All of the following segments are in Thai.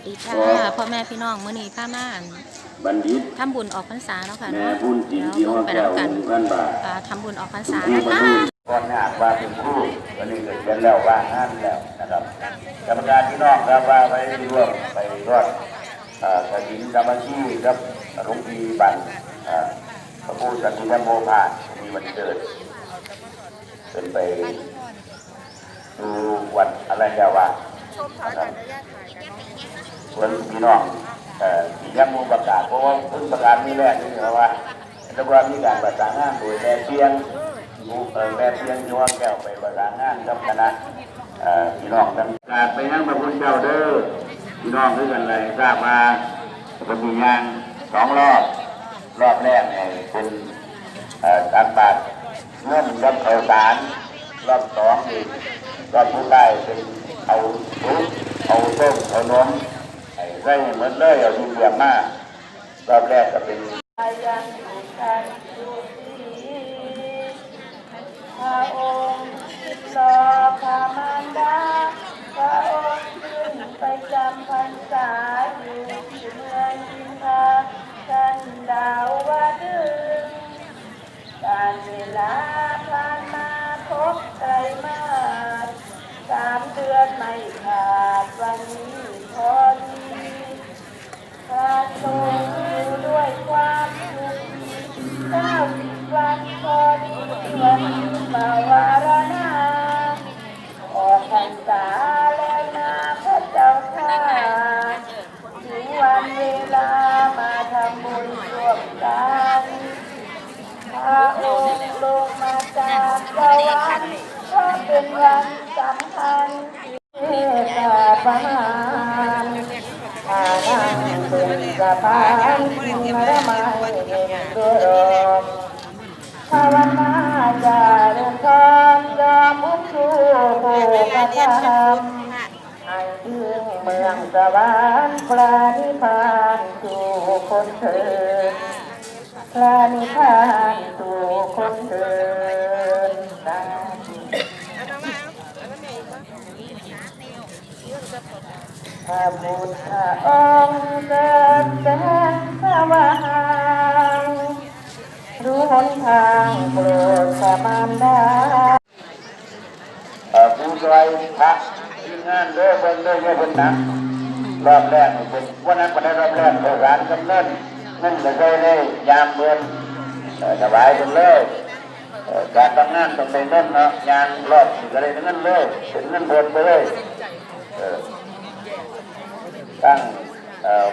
วัสดีจ้าพ่อแม่พี่น้องมื้อนี้พามาอั่นบัณฑิตทำบุญออกพรรษาเนาะค่ะแม่เนาะบุญจินเดี๋ยวที่ห้องไปแก้วนำกันหนึ่งพันบาทอ่าทำบุญออกพรรษาครูนะบรรคะลุก่อนหน้าว่าเป็นครูวันนี้เกิดเป็นแล้วว่างงานแล้วนะครับกรรมการพี่น้องครับว่าไปร่วมไปรอดอ่ากฐินกรรมชีครับหลวงปีบันอ่าพระผู้สันติธรรมโมภาสมีวันเกิดเป็นไปดูวันอะไรจะว่านะครับ ส่วนพี่น้องเอ่อที่ยังมูประกาศเพราะว่าเพิ่งประกาศนี่แรกนี่นะว่าแล้วว่ามีการประสานงานโดยแม่เพียงผู้เอ่อแม่เพียงย้อนแก้วไปประสานงานกับคณะเอ่อพี่น้องทั้งการไปยังพระพุทธเจ้าเด้อพี่น้องด้วยกันเลยทราบมาเป็นมีงานสองรอบรอบแรกเนี่ยเป็นเอ่อกบาตรเงื่อนกับข้าสารรอบสองอีกรอบผู้ใต้เป็นเอาทุกเอาต้มเอานม ไอ้ไส้เหมือนเลยเอาดีเดียมมากรอบแรกก็เป็นพระองค์ จากวรรค์เพราะเป็นวันสำคัญที่เทศบาลอานังเป็นสะพานที่ระไมเห็นดุรมภาวนาจาเริญพรยอมมุชูผู้กระทำให้ถึงเมืองสวรรค์พระนิพานสู่คนเถิดพระนิพพานสู่คนเถิดสาธุ พระบุตรพระองค์เกิดแสงสว่างรู้หนทางโปรดสมานดาเอ่อผู้ช่วยพระที่งานเด้อเพิ่นเด้อเยอะเพิ่นหนักรอบแรกนี่เป็นวันนั้นวันนั้นรอบแรกโบราณกำเนิดนั่นก็เคยได้ยามเมือนเอ่อถวายเพิ่นเลยเอ่อการทำงานต้องเป็นเงินเนาะยานรอบสิก็ได้เงินเลยเป็นเงินเบิดไปเลย ตั้งเอ่อ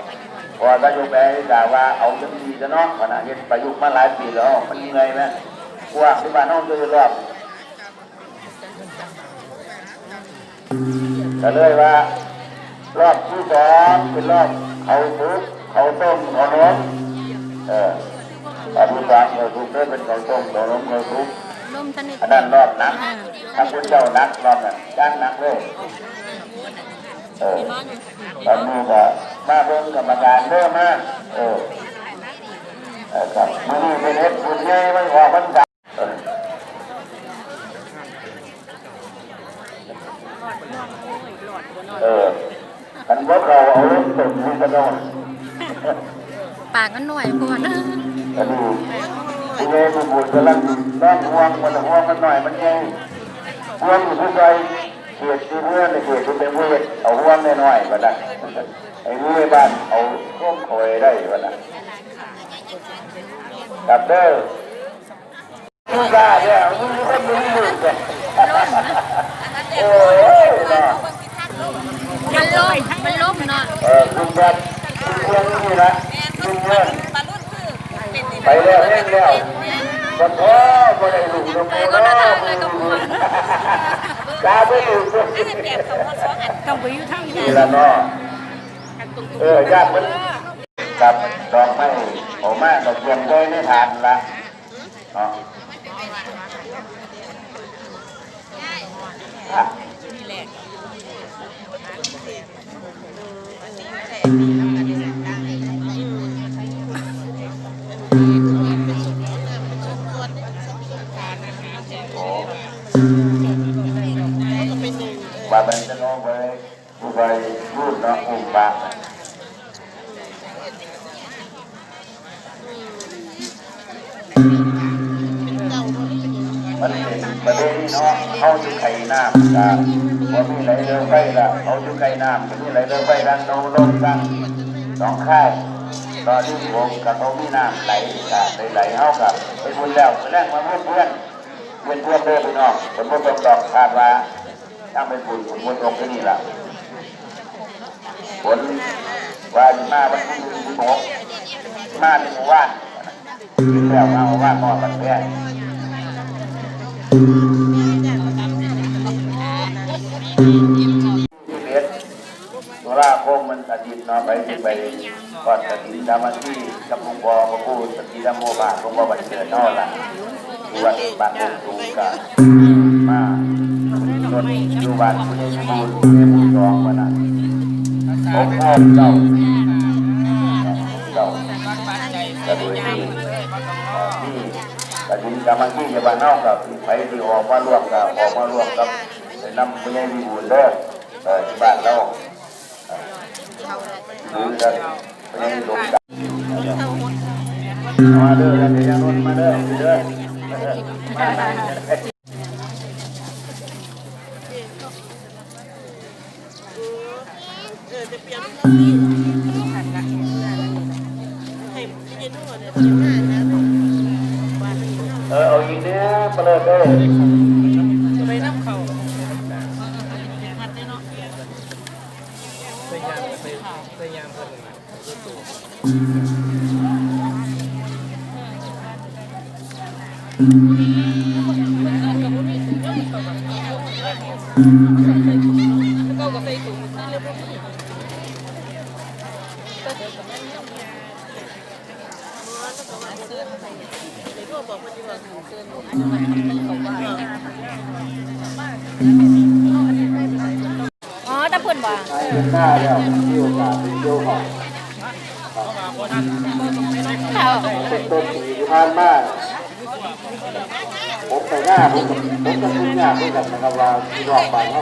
พอประยุกต์ไปด่าว่าเอาจังดีจะเนาะขณะเห็นประยุกต์มาหลายปีแล้วมันเหนื่อยไหมกว้างที่บ้านน้องด้วยรอบก็เลยว่ารอบที่สองเป็นรอบเขาทุกเขาต้มเขานมเออรอบที่สามเขาทุกเริ่มเป็นเขาต้มเขานมเขาทุกร่มสนิทอันนั้นรอบนักทำคุณเจ้านักรอบนั้นจ้างนักเลย เออตอนนี้ก็มาเบิ่งกรรมการเริ่มมาเออเออครับมื่อนี้เป็นเฮ็ดบุญใหญ่ไม่ออกพรรษาเออกันว่าเราเอาเรื่องตกมือกระโดดปากก็หน่วยพวนอันนี้ที่เลยมีบุญกำลังต้องห่วงมันห่วงมันหน่อยมันไงห่วงอยู่ทุกใจ เกียรติที่เพื่อนในเกียรติที่เป็นเพื่อนเอาห่วงน้อยๆก็ได้ไอ้เมื่อบ้านเอาข้อมคอยได้ก็ได้กับเด้อผู้กล้าเนี่ยมึงคนมึงมึงกันโอ้ยเนาะ มันล่มมันล่มเนาะ เออคุณแบบคุณเพื่อนนี่นะคุณเพื่อนไปแล้วเล่นแล้วก็พอก็ได้ลูกน้อง ไปก็น่าทำเลยกับหัว กาไปลูกต้องไปอยู่ทางนี่ละเนาะเออยากมันกับดอกไม้ออกมาก็เตรียมไว้ในฐานละเนาะอ่ะว่ามันจะน้องไปผู้ไปพูดเนาะปลูกปลามันเป็นประเด็นเนาะเขาอยู่ไข่น้ำกับว่ามีไหลเรือไฟละเขาอยู่ไข่น้ำมีไหลเรือไฟดังโนลงดังสองค่ายตอนนี้ผมกับเขามีน้ำไหลกับไหลเข้ากับไปบุญแล้วไปแรงมาเพื่อนเพื่อนเพื่อนเพื่อนเด้อพี่น้องผมก็ต้องตอบคาดว่า ถ้าเป็นบุญผมบุญตรงที่นี่ละผลว่ามาวันที่สิบหกมาในหมู่บ้านแล้วมาหมู่านมอบันแก่ที่เบ็ดตุลาคมมันอาทิตนาะไปสิไปก่อนกฐินดามาที่กับหลวงพ่อพระครูสติธรรมโมบาหลวงพ่อบันเกิดนอล่ะวัดบ้านองค์สูงกา นอยู่บ้านคุณยายบูนคุณยายบูนสองวันนั้นผมพ่อเจ้าเจ้ากระดูกที่ที่กฐินดามาที่จะบ้านนอกกับไปที่ออกมาร่วมกับออกมาร่วมกับนำคุณยายบูนเด้อเออที่บ้านเราดูกันไปยังหลงกันมาเด้อแล้วก็ยังนนมาเด้อเด้อมาได้ เออจะเปลี่ยนรอบนี้ให้พี่นุ่นเนี่ยเปลี่ยนหน้านะบ้านนี้เนาะเออเอาอีกเด้อมาเด้อเด้อจะไปน้ำเขา อ๋อตะพุ่นบ่ใช้เป็นหน้าแล้วมีโอกาสเป็นโยกของเขาเป็นต้นปีที่ผ่านมาผมไปหน้าผมผมก็คุ้นหน้าเพื่อนกันนะครับว่าที่รอบบ้านเขา